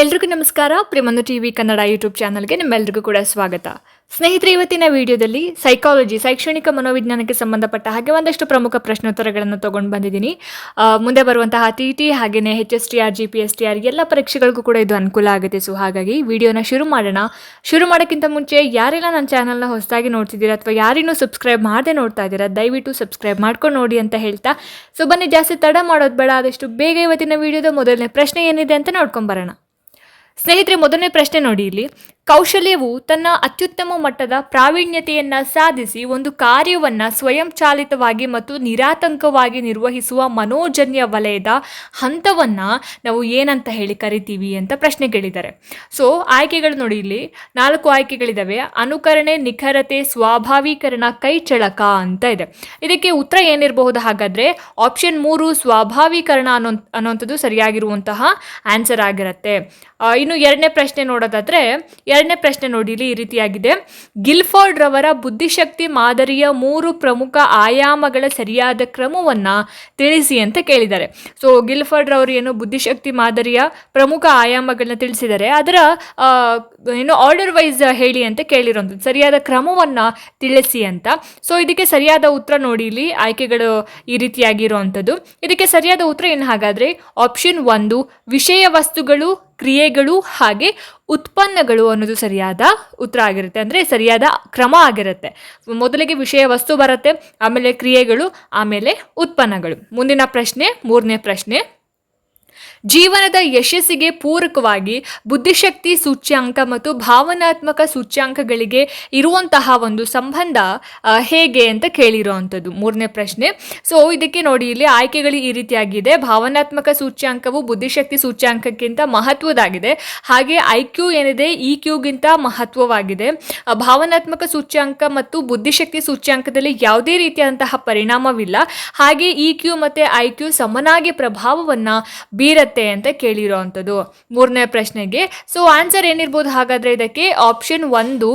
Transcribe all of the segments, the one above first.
ಎಲ್ರಿಗೂ ನಮಸ್ಕಾರ. ಪ್ರೇಮನು ಟಿ ವಿ ಕನ್ನಡ ಯೂಟ್ಯೂಬ್ ಚಾನಲ್ಗೆ ನಿಮ್ಮೆಲ್ರಿಗೂ ಕೂಡ ಸ್ವಾಗತ. ಸ್ನೇಹಿತರೆ, ಇವತ್ತಿನ ವಿಡಿಯೋದಲ್ಲಿ ಸೈಕಾಲಜಿ ಶೈಕ್ಷಣಿಕ ಮನೋವಿಜ್ಞಾನಕ್ಕೆ ಸಂಬಂಧಪಟ್ಟ ಹಾಗೆ ಒಂದಷ್ಟು ಪ್ರಮುಖ ಪ್ರಶ್ನೋತ್ತರಗಳನ್ನು ತಗೊಂಡು ಬಂದಿದ್ದೀನಿ. ಮುಂದೆ ಬರುವಂತಹ ಟಿ ಟಿ ಹಾಗೆಯೇ H S T R G P S T R ಎಲ್ಲ ಪರೀಕ್ಷೆಗಳಿಗೂ ಕೂಡ ಇದು ಅನುಕೂಲ ಆಗುತ್ತೆ. ಸೊ ಹಾಗಾಗಿ ವಿಡಿಯೋನ ಶುರು ಮಾಡೋಣ. ಶುರು ಮಾಡೋಕ್ಕಿಂತ ಮುಂಚೆ ಯಾರೆಲ್ಲ ನನ್ನ ಚಾನಲ್ನ ಹೊಸದಾಗಿ ನೋಡ್ತಿದ್ದೀರಾ ಅಥವಾ ಯಾರಿನೂ ಸಬ್ಸ್ಕ್ರೈಬ್ ಮಾಡದೆ ನೋಡ್ತಾ ಇದ್ದೀರಾ, ದಯವಿಟ್ಟು ಸಬ್ಸ್ಕ್ರೈಬ್ ಮಾಡ್ಕೊಂಡು ನೋಡಿ ಅಂತ ಹೇಳ್ತಾ. ಸೊ ಬನ್ನಿ, ಜಾಸ್ತಿ ತಡ ಮಾಡೋದು ಬೇಡ. ಆದಷ್ಟು ಬೇಗ ಇವತ್ತಿನ ವಿಡಿಯೋದ ಮೊದಲನೇ ಪ್ರಶ್ನೆ ಏನಿದೆ ಅಂತ ನೋಡ್ಕೊಂಬರೋಣ ಸ್ನೇಹಿತರೆ, ಮೊದಲನೇ ಪ್ರಶ್ನೆ ನೋಡಿ ಇಲ್ಲಿ. ಕೌಶಲ್ಯವು ತನ್ನ ಅತ್ಯುತ್ತಮ ಮಟ್ಟದ ಪ್ರಾವೀಣ್ಯತೆಯನ್ನು ಸಾಧಿಸಿ ಒಂದು ಕಾರ್ಯವನ್ನ ಸ್ವಯಂಚಾಲಿತವಾಗಿ ಮತ್ತು ನಿರಾತಂಕವಾಗಿ ನಿರ್ವಹಿಸುವ ಮನೋಜನ್ಯ ವಲಯದ ಹಂತವನ್ನ ನಾವು ಏನಂತ ಹೇಳಿ ಕರಿತೀವಿ ಅಂತ ಪ್ರಶ್ನೆ ಕೇಳಿದ್ದಾರೆ ಸೊ ಆಯ್ಕೆಗಳು ನೋಡಿ ಇಲ್ಲಿ. ನಾಲ್ಕು ಆಯ್ಕೆಗಳಿದ್ದಾವೆ ಅನುಕರಣೆ, ನಿಖರತೆ, ಸ್ವಾಭಾವೀಕರಣ, ಕೈಚಳಕ ಅಂತ ಇದೆ. ಇದಕ್ಕೆ ಉತ್ತರ ಏನಿರಬಹುದು? ಹಾಗಾದ್ರೆ ಆಪ್ಷನ್ ಮೂರು, ಸ್ವಾಭಾವೀಕರಣ ಅನ್ನೋ ಅನ್ನೋಂಥದ್ದು ಸರಿಯಾಗಿರುವಂತಹ ಆನ್ಸರ್ ಆಗಿರುತ್ತೆ. ಇನ್ನು ಎರಡನೇ ಪ್ರಶ್ನೆ ನೋಡೋದಾದ್ರೆ, ಎರಡನೇ ಪ್ರಶ್ನೆ ನೋಡಿ, ಇಲ್ಲಿ ಈ ರೀತಿಯಾಗಿದೆ. ಗಿಲ್ಫೋರ್ಡ್ ರವರ ಬುದ್ಧಿಶಕ್ತಿ ಮಾದರಿಯ ಮೂರು ಪ್ರಮುಖ ಆಯಾಮಗಳ ಸರಿಯಾದ ಕ್ರಮವನ್ನ ತಿಳಿಸಿ ಅಂತ ಕೇಳಿದ್ದಾರೆ. ಸೊ ಗಿಲ್ಫರ್ಡ್ ರವರು ಏನು ಬುದ್ಧಿಶಕ್ತಿ ಮಾದರಿಯ ಪ್ರಮುಖ ಆಯಾಮಗಳನ್ನ ತಿಳಿಸಿದ್ದಾರೆ. ಅದರ ಏನು ಆರ್ಡರ್ ವೈಸ್ ಹೇಳಿ ಅಂತ ಕೇಳಿರೋಂಥದ್ದು ಸರಿಯಾದ ಕ್ರಮವನ್ನ ತಿಳಿಸಿ ಅಂತ. ಸೊ ಇದಕ್ಕೆ ಸರಿಯಾದ ಉತ್ತರ ನೋಡಿ, ಇಲ್ಲಿ ಆಯ್ಕೆಗಳು ಈ ರೀತಿಯಾಗಿರುವಂಥದ್ದು. ಇದಕ್ಕೆ ಸರಿಯಾದ ಉತ್ತರ ಏನು ಹಾಗಾದ್ರೆ ಆಪ್ಷನ್ ಒಂದು ವಿಷಯ ವಸ್ತುಗಳು ಕ್ರಿಯೆಗಳು ಹಾಗೆ ಉತ್ಪನ್ನಗಳು ಅನ್ನೋದು ಸರಿಯಾದ ಉತ್ತರ ಆಗಿರುತ್ತೆ. ಅಂದರೆ ಸರಿಯಾದ ಕ್ರಮ ಆಗಿರುತ್ತೆ. ಮೊದಲಿಗೆ ವಿಷಯ ವಸ್ತು ಬರುತ್ತೆ, ಆಮೇಲೆ ಕ್ರಿಯೆಗಳು, ಆಮೇಲೆ ಉತ್ಪನ್ನಗಳು. ಮುಂದಿನ ಪ್ರಶ್ನೆ, ಮೂರನೇ ಪ್ರಶ್ನೆ. ಜೀವನದ ಯಶಸ್ಸಿಗೆ ಪೂರಕವಾಗಿ ಬುದ್ಧಿಶಕ್ತಿ ಸೂಚ್ಯಾಂಕ ಮತ್ತು ಭಾವನಾತ್ಮಕ ಸೂಚ್ಯಾಂಕಗಳಿಗೆ ಇರುವಂತಹ ಒಂದು ಸಂಬಂಧ ಹೇಗೆ ಅಂತ ಕೇಳಿರುವಂಥದ್ದು. ಮೂರನೇ ಪ್ರಶ್ನೆ. ಸೊ ಇದಕ್ಕೆ ನೋಡಿ, ಇಲ್ಲಿ ಆಯ್ಕೆಗಳು ಈ ರೀತಿಯಾಗಿದೆ. ಭಾವನಾತ್ಮಕ ಸೂಚ್ಯಾಂಕವು ಬುದ್ಧಿಶಕ್ತಿ ಸೂಚ್ಯಾಂಕಕ್ಕಿಂತ ಮಹತ್ವದಾಗಿದೆ. ಹಾಗೆ ಐ ಕ್ಯೂ ಏನಿದೆ ಇ ಕ್ಯೂಗಿಂತ ಮಹತ್ವವಾಗಿದೆ ಭಾವನಾತ್ಮಕ ಸೂಚ್ಯಾಂಕ ಮತ್ತು ಬುದ್ಧಿಶಕ್ತಿ ಸೂಚ್ಯಾಂಕದಲ್ಲಿ ಯಾವುದೇ ರೀತಿಯಾದಂತಹ ಪರಿಣಾಮವಿಲ್ಲ. ಹಾಗೆ ಇ ಕ್ಯೂ ಮತ್ತು ಐ ಕ್ಯೂ ಸಮನಾಗಿ ಪ್ರಭಾವವನ್ನು ಬೀರತ್ತೆ ಅಂತ ಕೇಳಿರೋವಂಥದ್ದು ಮೂರನೇ ಪ್ರಶ್ನೆಗೆ ಸೊ ಆನ್ಸರ್ ಏನಿರ್ಬೋದು? ಹಾಗಾದ್ರೆ ಇದಕ್ಕೆ ಆಪ್ಷನ್ ಒಂದು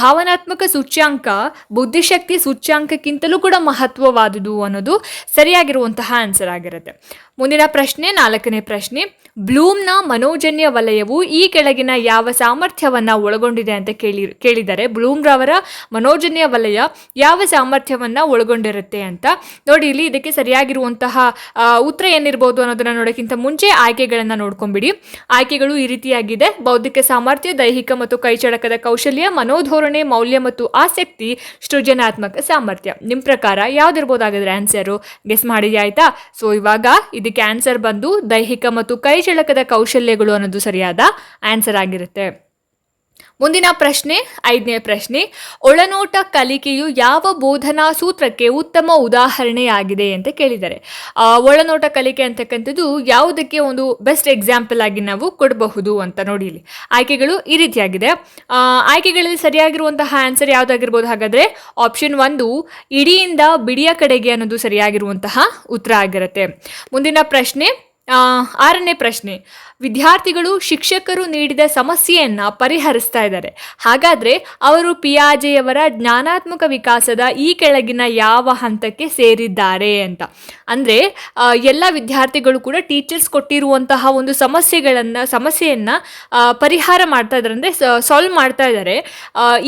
ಭಾವನಾತ್ಮಕ ಸೂಚ್ಯಾಂಕ, ಬುದ್ಧಿಶಕ್ತಿ ಸೂಚ್ಯಾಂಕಕ್ಕಿಂತಲೂ ಕೂಡ ಮಹತ್ವವಾದುದು ಅನ್ನೋದು ಸರಿಯಾಗಿರುವಂತಹ ಆನ್ಸರ್ ಆಗಿರುತ್ತೆ. ಮುಂದಿನ ಪ್ರಶ್ನೆ, ನಾಲ್ಕನೇ ಪ್ರಶ್ನೆ, ಬ್ಲೂಮ್ನ ಮನೋಜನ್ಯ ವಲಯವು ಈ ಕೆಳಗಿನ ಯಾವ ಸಾಮರ್ಥ್ಯವನ್ನ ಒಳಗೊಂಡಿದೆ ಅಂತ ಕೇಳಿ, ಕೇಳಿದರೆ ಬ್ಲೂಮ್ ರವರ ಮನೋಜನ್ಯ ವಲಯ ಯಾವ ಸಾಮರ್ಥ್ಯವನ್ನ ಒಳಗೊಂಡಿರುತ್ತೆ ಅಂತ. ನೋಡಿ, ಇಲ್ಲಿ ಇದಕ್ಕೆ ಸರಿಯಾಗಿರುವಂತಹ ಉತ್ತರ ಏನಿರ್ಬೋದು ಅನ್ನೋದನ್ನ ನೋಡೋಕ್ಕಿಂತ ಮುಂಚೆ ಆಯ್ಕೆಗಳನ್ನ ನೋಡ್ಕೊಂಬಿಡಿ. ಆಯ್ಕೆಗಳು ಈ ರೀತಿಯಾಗಿದೆ. ಬೌದ್ಧಿಕ ಸಾಮರ್ಥ್ಯ, ದೈಹಿಕ ಮತ್ತು ಕೈಚಳಕದ ಕೌಶಲ್ಯ, ಮನೋಧೋರಣೆ, ಮೌಲ್ಯ ಮತ್ತು ಆಸಕ್ತಿ, ಸೃಜನಾತ್ಮಕ ಸಾಮರ್ಥ್ಯ. ನಿಮ್ಮ ಪ್ರಕಾರ ಯಾವ್ದಿರ್ಬೋದಾಗಿದ್ರೆ ಆನ್ಸರು ಗೆಸ್ ಮಾಡಿದ್ಯಾ ಆಯ್ತಾ? ಸೊ ಇವಾಗ ಇದಕ್ಕೆ ಆನ್ಸರ್ ಬಂದು ದೈಹಿಕ ಮತ್ತು ಕೈಚಳಕದ ಕೌಶಲ್ಯಗಳು ಅನ್ನೋದು ಸರಿಯಾದ ಆನ್ಸರ್ ಆಗಿರುತ್ತೆ. ಮುಂದಿನ ಪ್ರಶ್ನೆ, ಐದನೇ ಪ್ರಶ್ನೆ. ಒಳನೋಟ ಕಲಿಕೆಯು ಯಾವ ಬೋಧನಾ ಸೂತ್ರಕ್ಕೆ ಉತ್ತಮ ಉದಾಹರಣೆಯಾಗಿದೆ ಅಂತ ಕೇಳಿದ್ದಾರೆ. ಒಳನೋಟ ಕಲಿಕೆ ಅಂತಕ್ಕಂಥದ್ದು ಯಾವುದಕ್ಕೆ ಒಂದು ಬೆಸ್ಟ್ ಎಕ್ಸಾಂಪಲ್ ಆಗಿ ನಾವು ಕೊಡಬಹುದು ಅಂತ ನೋಡಿ ಇಲ್ಲಿ. ಆಯ್ಕೆಗಳು ಈ ರೀತಿಯಾಗಿದೆ. ಆಯ್ಕೆಗಳಲ್ಲಿ ಸರಿಯಾಗಿರುವಂತಹ ಆನ್ಸರ್ ಯಾವುದಾಗಿರ್ಬೋದು? ಹಾಗಾದ್ರೆ ಆಪ್ಷನ್ ಒಂದು, ಇಡಿಯಿಂದ ಬಿಡಿಯ ಕಡೆಗೆ ಅನ್ನೋದು ಸರಿಯಾಗಿರುವಂತಹ ಉತ್ತರ ಆಗಿರುತ್ತೆ. ಮುಂದಿನ ಪ್ರಶ್ನೆ ಆರನೇ ಪ್ರಶ್ನೆ. ವಿದ್ಯಾರ್ಥಿಗಳು ಶಿಕ್ಷಕರು ನೀಡಿದ ಸಮಸ್ಯೆಯನ್ನು ಪರಿಹರಿಸ್ತಾ ಇದ್ದಾರೆ. ಹಾಗಾದ್ರೆ ಅವರು ಪಿಯಾಜೆಯವರ ಜ್ಞಾನಾತ್ಮಕ ವಿಕಾಸದ ಈ ಕೆಳಗಿನ ಯಾವ ಹಂತಕ್ಕೆ ಸೇರಿದ್ದಾರೆ ಅಂತ. ಅಂದ್ರೆ ಎಲ್ಲ ವಿದ್ಯಾರ್ಥಿಗಳು ಕೂಡ ಟೀಚರ್ಸ್ ಕೊಟ್ಟಿರುವಂತಹ ಒಂದು ಸಮಸ್ಯೆಗಳನ್ನು, ಸಮಸ್ಯೆಯನ್ನು ಪರಿಹಾರ ಮಾಡ್ತಾ ಇದ್ದಾರೆ. ಅಂದ್ರೆ ಸಾಲ್ವ್ ಮಾಡ್ತಾ ಇದ್ದಾರೆ.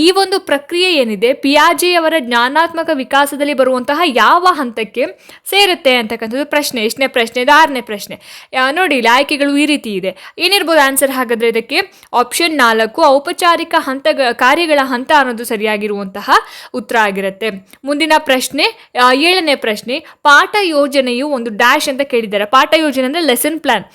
ಈ ಒಂದು ಪ್ರಕ್ರಿಯೆ ಏನಿದೆ, ಪಿಯಾಜೆಯವರ ಜ್ಞಾನಾತ್ಮಕ ವಿಕಾಸದಲ್ಲಿ ಬರುವಂತಹ ಯಾವ ಹಂತಕ್ಕೆ ಸೇರುತ್ತೆ ಅಂತಕ್ಕಂಥದ್ದು ಪ್ರಶ್ನೆ, ಎಷ್ಟನೇ ಪ್ರಶ್ನೆ, ಆರನೇ ಪ್ರಶ್ನೆ. ನೋಡಿ ಇಲ್ಲಿ ಆಯ್ಕೆಗಳು ಈ ರೀತಿ ಏನಿರ್ಬೋದು ಆನ್ಸರ್ ಹಾಗಾದ್ರೆ ಇದಕ್ಕೆ? ಆಪ್ಷನ್ ನಾಲ್ಕು, ಔಪಚಾರಿಕ ಹಂತ ಕಾರ್ಯಗಳ ಹಂತ ಅನ್ನೋದು ಸರಿಯಾಗಿರುವಂತಹ ಉತ್ತರ ಆಗಿರುತ್ತೆ. ಮುಂದಿನ ಪ್ರಶ್ನೆ ಏಳನೇ ಪ್ರಶ್ನೆ, ಪಾಠ ಯೋಜನೆಯು ಒಂದು ಡ್ಯಾಶ್ ಅಂತ ಕೇಳಿದ್ದಾರೆ. ಪಾಠ ಯೋಜನೆ ಅಂದರೆ ಲೆಸನ್ ಪ್ಲಾನ್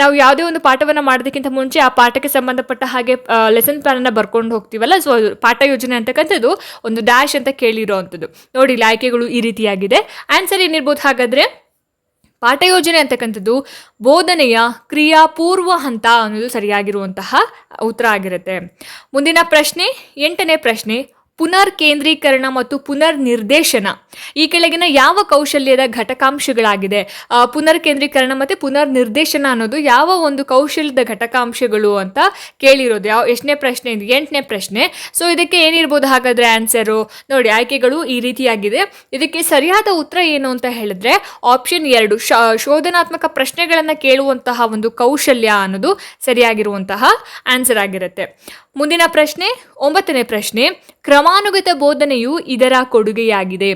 ನಾವು ಯಾವುದೇ ಒಂದು ಪಾಠವನ್ನು ಮಾಡೋದಕ್ಕಿಂತ ಮುಂಚೆ ಆ ಪಾಠಕ್ಕೆ ಸಂಬಂಧಪಟ್ಟ ಹಾಗೆ ಲೆಸನ್ ಪ್ಲಾನನ್ನು ಬರ್ಕೊಂಡು ಹೋಗ್ತೀವಲ್ಲ? ಸೊ ಪಾಠ ಯೋಜನೆ ಅಂತಕ್ಕಂಥದ್ದು ಒಂದು ಡ್ಯಾಶ್ ಅಂತ ಕೇಳಿರೋ ನೋಡಿ, ಇಲ್ಲಿ ಆಯ್ಕೆಗಳು ಈ ರೀತಿಯಾಗಿದೆ. ಆನ್ಸರ್ ಏನಿರ್ಬೋದು ಹಾಗಾದ್ರೆ? ಪಾಠ ಯೋಜನೆ ಅಂತಕ್ಕಂಥದ್ದು ಬೋಧನೆಯ ಕ್ರಿಯಾಪೂರ್ವ ಹಂತ ಅನ್ನೋದು ಸರಿಯಾಗಿರುವಂತಹ ಉತ್ತರ ಆಗಿರುತ್ತೆ. ಮುಂದಿನ ಪ್ರಶ್ನೆ ಎಂಟನೇ ಪ್ರಶ್ನೆ ಪುನರ್ ಕೇಂದ್ರೀಕರಣ ಮತ್ತು ಪುನರ್ ನಿರ್ದೇಶನ ಈ ಕೆಳಗಿನ ಯಾವ ಕೌಶಲ್ಯದ ಘಟಕಾಂಶಗಳಾಗಿದೆ? ಪುನರ್ ಕೇಂದ್ರೀಕರಣ ಮತ್ತು ಪುನರ್ ನಿರ್ದೇಶನ ಅನ್ನೋದು ಯಾವ ಒಂದು ಕೌಶಲ್ಯದ ಘಟಕಾಂಶಗಳು ಅಂತ ಕೇಳಿರೋದು. ಯಾವ, ಎಷ್ಟನೇ ಪ್ರಶ್ನೆ ಇದು? ಎಂಟನೇ ಪ್ರಶ್ನೆ. ಸೊ ಇದಕ್ಕೆ ಏನಿರ್ಬೋದು? ಹಾಗಾದ್ರೆ ಆನ್ಸರು. ನೋಡಿ, ಆಯ್ಕೆಗಳು ಈ ರೀತಿಯಾಗಿದೆ. ಇದಕ್ಕೆ ಸರಿಯಾದ ಉತ್ತರ ಏನು ಅಂತ ಹೇಳಿದ್ರೆ ಆಪ್ಷನ್ ಎರಡು ಶೋಧನಾತ್ಮಕ ಪ್ರಶ್ನೆಗಳನ್ನು ಕೇಳುವಂತಹ ಒಂದು ಕೌಶಲ್ಯ ಅನ್ನೋದು ಸರಿಯಾಗಿರುವಂತಹ ಆನ್ಸರ್ ಆಗಿರುತ್ತೆ. ಮುಂದಿನ ಪ್ರಶ್ನೆ, ಒಂಬತ್ತನೇ ಪ್ರಶ್ನೆ ಕ್ರಮಾನುಗತ ಬೋಧನೆಯು ಇದರ ಕೊಡುಗೆಯಾಗಿದೆ.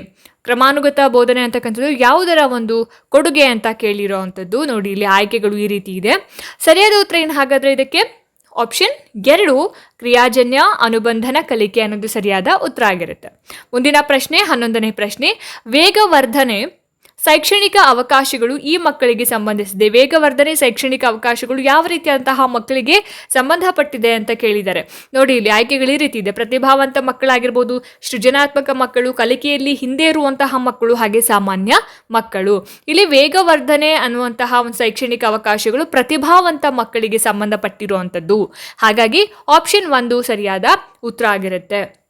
ಕ್ರಮಾನುಗತ ಬೋಧನೆ ಅಂತಕ್ಕಂಥದ್ದು ಯಾವುದರ ಒಂದು ಕೊಡುಗೆ ಅಂತ ಕೇಳಿರೋ ಅಂಥದ್ದು ನೋಡಿ, ಇಲ್ಲಿ ಆಯ್ಕೆಗಳು ಈ ರೀತಿ ಇದೆ. ಸರಿಯಾದ ಉತ್ತರ ಏನು ಹಾಗಾದರೆ ಇದಕ್ಕೆ? ಆಪ್ಷನ್ ಎರಡು, ಕ್ರಿಯಾಜನ್ಯ ಅನುಬಂಧನ ಕಲಿಕೆ ಅನ್ನೋದು ಸರಿಯಾದ ಉತ್ತರ ಆಗಿರುತ್ತೆ. ಮುಂದಿನ ಪ್ರಶ್ನೆ, ಹನ್ನೊಂದನೇ ಪ್ರಶ್ನೆ, ವೇಗವರ್ಧನೆ ಶೈಕ್ಷಣಿಕ ಅವಕಾಶಗಳು ಈ ಮಕ್ಕಳಿಗೆ ಸಂಬಂಧಿಸಿದೆ. ವೇಗವರ್ಧನೆ ಶೈಕ್ಷಣಿಕ ಅವಕಾಶಗಳು ಯಾವ ರೀತಿಯಾದಂತಹ ಮಕ್ಕಳಿಗೆ ಸಂಬಂಧಪಟ್ಟಿದೆ ಅಂತ ಕೇಳಿದ್ದಾರೆ. ನೋಡಿ, ಇಲ್ಲಿ ಆಯ್ಕೆಗಳು ಈ ರೀತಿ ಇದೆ. ಪ್ರತಿಭಾವಂತ ಮಕ್ಕಳಾಗಿರ್ಬೋದು, ಸೃಜನಾತ್ಮಕ ಮಕ್ಕಳು, ಕಲಿಕೆಯಲ್ಲಿ ಹಿಂದೆ ಇರುವಂತಹ ಮಕ್ಕಳು, ಹಾಗೆ ಸಾಮಾನ್ಯ ಮಕ್ಕಳು. ಇಲ್ಲಿ ವೇಗವರ್ಧನೆ ಅನ್ನುವಂತಹ ಒಂದು ಶೈಕ್ಷಣಿಕ ಅವಕಾಶಗಳು ಪ್ರತಿಭಾವಂತ ಮಕ್ಕಳಿಗೆ ಸಂಬಂಧಪಟ್ಟಿರುವಂಥದ್ದು. ಹಾಗಾಗಿ ಆಪ್ಷನ್ ಒಂದು ಸರಿಯಾದ ಉತ್ತರ ಆಗಿರುತ್ತೆ.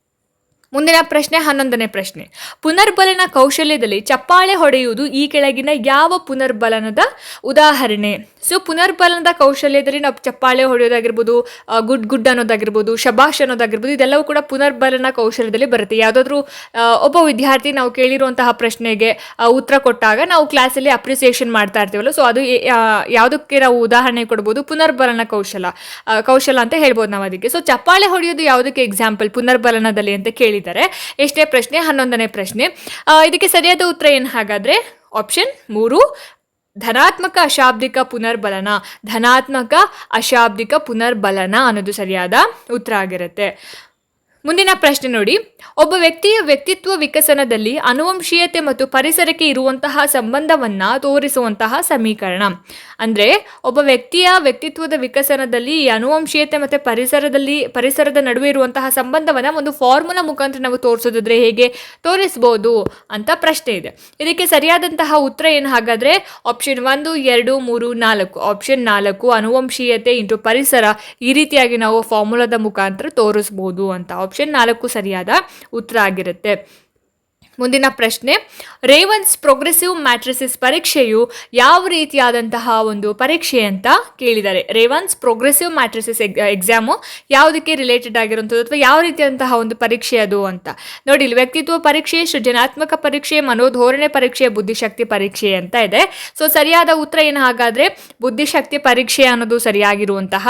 ಮುಂದಿನ ಪ್ರಶ್ನೆ, ಹನ್ನೊಂದನೇ ಪ್ರಶ್ನೆ. ಪುನರ್ಬಲನ ಕೌಶಲ್ಯದಲ್ಲಿ ಚಪ್ಪಾಳೆ ಹೊಡೆಯುವುದು ಈ ಕೆಳಗಿನ ಯಾವ ಪುನರ್ಬಲನದ ಉದಾಹರಣೆ? ಸೊ ಪುನರ್ಬಲನದ ಕೌಶಲ್ಯದಲ್ಲಿ ನಾವು ಚಪ್ಪಾಳೆ ಹೊಡೆಯೋದಾಗಿರ್ಬೋದು ಗುಡ್ ಗುಡ್ ಅನ್ನೋದಾಗಿರ್ಬೋದು ಶಬಾಷ್ ಅನ್ನೋದಾಗಿರ್ಬೋದು, ಇದೆಲ್ಲವೂ ಕೂಡ ಪುನರ್ಬಲನ ಕೌಶಲ್ಯದಲ್ಲಿ ಬರುತ್ತೆ. ಯಾವುದಾದ್ರೂ ಒಬ್ಬ ವಿದ್ಯಾರ್ಥಿ ನಾವು ಕೇಳಿರುವಂತಹ ಪ್ರಶ್ನೆಗೆ ಉತ್ತರ ಕೊಟ್ಟಾಗ ನಾವು ಕ್ಲಾಸಲ್ಲಿ ಅಪ್ರಿಸಿಯೇಷನ್ ಮಾಡ್ತಾ ಇರ್ತೀವಲ್ಲ ಸೊ ಅದು ಯಾವುದಕ್ಕೆ ನಾವು ಉದಾಹರಣೆ ಕೊಡ್ಬೋದು? ಪುನರ್ಬಲನ ಕೌಶಲ ಕೌಶಲ ಅಂತ ಹೇಳ್ಬೋದು ನಾವು ಅದಕ್ಕೆ. ಸೊ ಚಪ್ಪಾಳೆ ಹೊಡೆಯೋದು ಯಾವುದಕ್ಕೆ ಎಕ್ಸಾಂಪಲ್ ಪುನರ್ಬಲನದಲ್ಲಿ ಅಂತ ಕೇಳಿದ್ದಾರೆ. ಎಷ್ಟನೇ ಪ್ರಶ್ನೆ, ಹನ್ನೊಂದನೇ ಪ್ರಶ್ನೆ. ಇದಕ್ಕೆ ಸರಿಯಾದ ಉತ್ತರ ಏನು ಹಾಗಾದ್ರೆ? ಆಪ್ಷನ್ ಮೂರು, ಧನಾತ್ಮಕ ಅಶಾಬ್ದಿಕ ಪುನರ್ಬಲನ. ಧನಾತ್ಮಕ ಅಶಾಬ್ದಿಕ ಪುನರ್ಬಲನ ಅನ್ನೋದು ಸರಿಯಾದ ಉತ್ತರ ಆಗಿರುತ್ತೆ. ಮುಂದಿನ ಪ್ರಶ್ನೆ ನೋಡಿ. ಒಬ್ಬ ವ್ಯಕ್ತಿಯ ವ್ಯಕ್ತಿತ್ವ ವಿಕಸನದಲ್ಲಿ ಅನುವಂಶೀಯತೆ ಮತ್ತು ಪರಿಸರಕ್ಕೆ ಇರುವಂತಹ ಸಂಬಂಧವನ್ನ ತೋರಿಸುವಂತಹ ಸಮೀಕರಣ. ಅಂದ್ರೆ ಒಬ್ಬ ವ್ಯಕ್ತಿಯ ವ್ಯಕ್ತಿತ್ವದ ವಿಕಸನದಲ್ಲಿ ಈ ಅನುವಂಶೀಯತೆ ಮತ್ತು ಪರಿಸರದಲ್ಲಿ, ಪರಿಸರದ ನಡುವೆ ಇರುವಂತಹ ಸಂಬಂಧವನ್ನ ಒಂದು ಫಾರ್ಮುಲಾ ಮುಖಾಂತರ ನಾವು ತೋರಿಸೋದಿದ್ರೆ ಹೇಗೆ? ತೋರಿಸಬಹುದು ಅಂತ ಪ್ರಶ್ನೆ ಇದೆ. ಇದಕ್ಕೆ ಸರಿಯಾದಂತಹ ಉತ್ತರ ಏನು? ಹಾಗಾದ್ರೆ ಆಪ್ಷನ್ ಒಂದು, ಎರಡು, ಮೂರು, ನಾಲ್ಕು. ಆಪ್ಷನ್ ನಾಲ್ಕು, ಅನುವಂಶೀಯತೆ ಇಂಟು ಪರಿಸರ ಈ ರೀತಿಯಾಗಿ ನಾವು ಫಾರ್ಮುಲಾದ ಮುಖಾಂತರ ತೋರಿಸಬಹುದು ಅಂತ ಆಪ್ಷನ್ ನಾಲ್ಕು ಸರಿಯಾದ ಉತ್ತರ ಆಗಿರುತ್ತೆ. ಮುಂದಿನ ಪ್ರಶ್ನೆ, ರೇವನ್ಸ್ ಪ್ರೋಗ್ರೆಸಿವ್ ಮ್ಯಾಟ್ರಿಸಿಸ್ ಪರೀಕ್ಷೆಯು ಯಾವ ರೀತಿಯಾದಂತಹ ಒಂದು ಪರೀಕ್ಷೆ ಅಂತ ಕೇಳಿದ್ದಾರೆ ರೇವನ್ಸ್ ಪ್ರೋಗ್ರೆಸಿವ್ ಮ್ಯಾಟ್ರಿಸಿಸ್ ಎಕ್ಸಾಮು ಯಾವುದಕ್ಕೆ ರಿಲೇಟೆಡ್ ಆಗಿರುವಂಥದ್ದು ಅಥವಾ ಯಾವ ರೀತಿಯಾದಂತಹ ಒಂದು ಪರೀಕ್ಷೆ ಅದು ಅಂತ. ನೋಡಿ, ಇಲ್ಲಿ ವ್ಯಕ್ತಿತ್ವ ಪರೀಕ್ಷೆ, ಸೃಜನಾತ್ಮಕ ಪರೀಕ್ಷೆ, ಮನೋಧೋರಣೆ ಪರೀಕ್ಷೆ, ಬುದ್ಧಿಶಕ್ತಿ ಪರೀಕ್ಷೆ ಅಂತ ಇದೆ. ಸೊ ಸರಿಯಾದ ಉತ್ತರ ಏನು ಹಾಗಾದರೆ, ಬುದ್ಧಿಶಕ್ತಿ ಪರೀಕ್ಷೆ ಅನ್ನೋದು ಸರಿಯಾಗಿರುವಂತಹ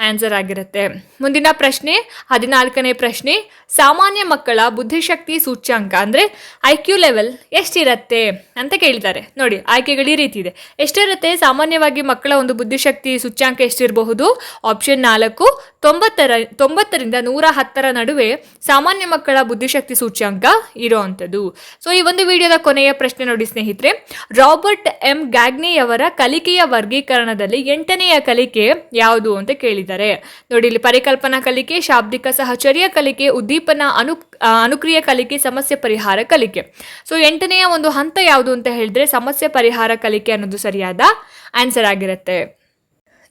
ಆನ್ಸರ್ ಆಗಿರುತ್ತೆ. ಮುಂದಿನ ಪ್ರಶ್ನೆ, ಹದಿನಾಲ್ಕನೇ ಪ್ರಶ್ನೆ, ಸಾಮಾನ್ಯ ಮಕ್ಕಳ ಬುದ್ಧಿಶಕ್ತಿ ಸೂಚ್ಯಂಕ ಅಂದ್ರೆ ಐ ಕ್ಯೂ ಲೆವೆಲ್ ಎಷ್ಟಿರತ್ತೆ ಅಂತ ಕೇಳ್ತಾರೆ ನೋಡಿ, ಆಯ್ಕೆಗಳು ಈ ರೀತಿ ಇದೆ. ಎಷ್ಟಿರುತ್ತೆ? ಸಾಮಾನ್ಯವಾಗಿ ಮಕ್ಕಳ ಒಂದು ಬುದ್ಧಿಶಕ್ತಿ ಸೂಚ್ಯಾಂಕ ಎಷ್ಟಿರಬಹುದು? ಆಪ್ಷನ್ ನಾಲ್ಕು, ತೊಂಬತ್ತರ, ತೊಂಬತ್ತರಿಂದ ನೂರ ಹತ್ತರ ನಡುವೆ ಸಾಮಾನ್ಯ ಮಕ್ಕಳ ಬುದ್ಧಿಶಕ್ತಿ ಸೂಚ್ಯಾಂಕ ಇರುವಂಥದ್ದು. ಸೊ ಈ ಒಂದು ವಿಡಿಯೋದ ಕೊನೆಯ ಪ್ರಶ್ನೆ ನೋಡಿ ಸ್ನೇಹಿತರೆ. ರಾಬರ್ಟ್ ಎಂ ಗ್ಯಾಗ್ನಿಯವರ ಕಲಿಕೆಯ ವರ್ಗೀಕರಣದಲ್ಲಿ ಎಂಟನೆಯ ಕಲಿಕೆ ಯಾವುದು ಅಂತ ಕೇಳಿದ್ದಾರೆ. ನೋಡಿ, ಇಲ್ಲಿ ಪರಿಕಲ್ಪನಾ ಕಲಿಕೆ, ಶಾಬ್ದಿಕ ಸಹಚರ್ಯ ಕಲಿಕೆ, ಉದ್ದೀಪನ ಅನು ಅನುಕ್ರಿಯ ಕಲಿಕೆ, ಸಮಸ್ಯೆ ಪರಿಹಾರ ಕಲಿಕೆ. ಸೊ ಎಂಟನೆಯ ಒಂದು ಹಂತ ಯಾವುದು ಅಂತ ಹೇಳಿದ್ರೆ ಸಮಸ್ಯೆ ಪರಿಹಾರ ಕಲಿಕೆ ಅನ್ನೋದು ಸರಿಯಾದ ಆನ್ಸರ್ ಆಗಿರುತ್ತೆ.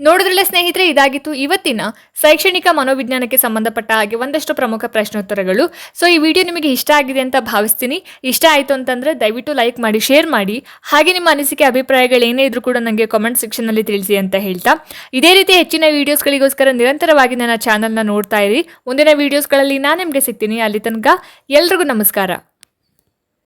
ನೋಡಿದ್ರಲ್ಲೇ ಸ್ನೇಹಿತರೆ, ಇದಾಗಿತ್ತು ಇವತ್ತಿನ ಶೈಕ್ಷಣಿಕ ಮನೋವಿಜ್ಞಾನಕ್ಕೆ ಸಂಬಂಧಪಟ್ಟ ಹಾಗೆ ಒಂದಷ್ಟು ಪ್ರಮುಖ ಪ್ರಶ್ನೋತ್ತರಗಳು. ಸೊ ಈ ವಿಡಿಯೋ ನಿಮಗೆ ಇಷ್ಟ ಆಗಿದೆ ಅಂತ ಭಾವಿಸ್ತೀನಿ. ಇಷ್ಟ ಆಯಿತು ಅಂತಂದರೆ ದಯವಿಟ್ಟು ಲೈಕ್ ಮಾಡಿ ಶೇರ್ ಮಾಡಿ. ಹಾಗೆ ನಿಮ್ಮ ಅನಿಸಿಕೆ, ಅಭಿಪ್ರಾಯಗಳು ಏನೇ ಇದ್ರೂ ಕೂಡ ನನಗೆ ಕಾಮೆಂಟ್ ಸೆಕ್ಷನಲ್ಲಿ ತಿಳಿಸಿ ಅಂತ ಹೇಳ್ತಾ. ಇದೇ ರೀತಿ ಹೆಚ್ಚಿನ ವೀಡಿಯೋಸ್ಗಳಿಗೋಸ್ಕರ ನಿರಂತರವಾಗಿ ನನ್ನ ಚಾನಲ್ನ ನೋಡ್ತಾ ಇರಿ. ಮುಂದಿನ ವೀಡಿಯೋಸ್ಗಳಲ್ಲಿ ನಾನು ನಿಮಗೆ ಸಿಗ್ತೀನಿ. ಅಲ್ಲಿ ತನಕ ಎಲ್ರಿಗೂ ನಮಸ್ಕಾರ.